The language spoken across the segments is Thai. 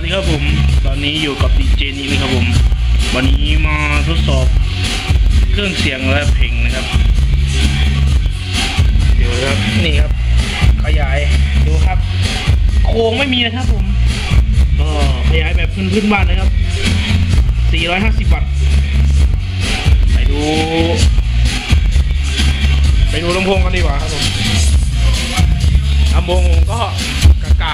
วัสดีครับผม ตอนนี้อยู่กับดีเจนี่นะครับผม วันนี้มาทดสอบเครื่องเสียงและเพลงนะครับ เดี๋ยวนะครับ นี่ครับ ขยาย ดูครับ โครงไม่มีนะครับผม ก็ขยายแบบพื้นพื้นบ้านนะครับ 450 วัตต์ ไปดู ไปดูลำโพงกันดีกว่าครับผม ลำโพงก็กะกะ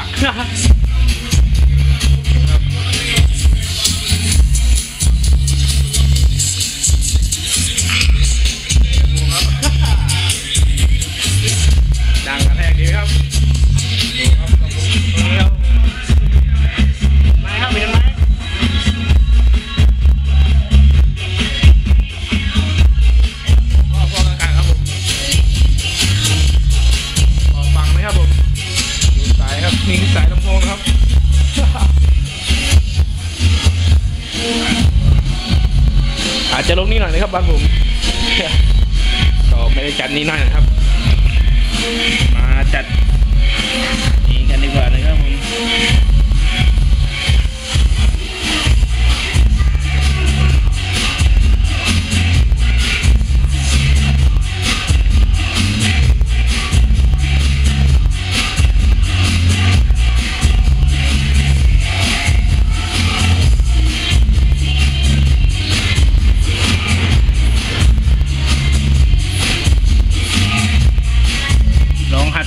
อาจจะลงนี่หน่อยนะครับบ้านผมก็ไม่ได้จัดนี่หน่อยนะครับ มาจัด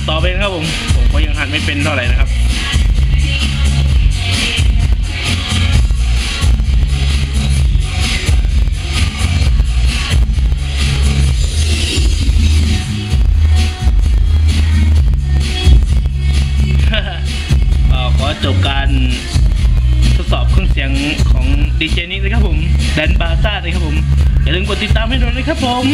ต่อไปนครับผม ผมก็ยังหัดไม่เป็นเท่าไหร่นะครับขอจบการทดสอบเครื่องเสียงของดีเจนิกนะครับผมแดนบาซ่าเลยครับผม อย่าลืมกดติดตามให้ด้วยนะครับผม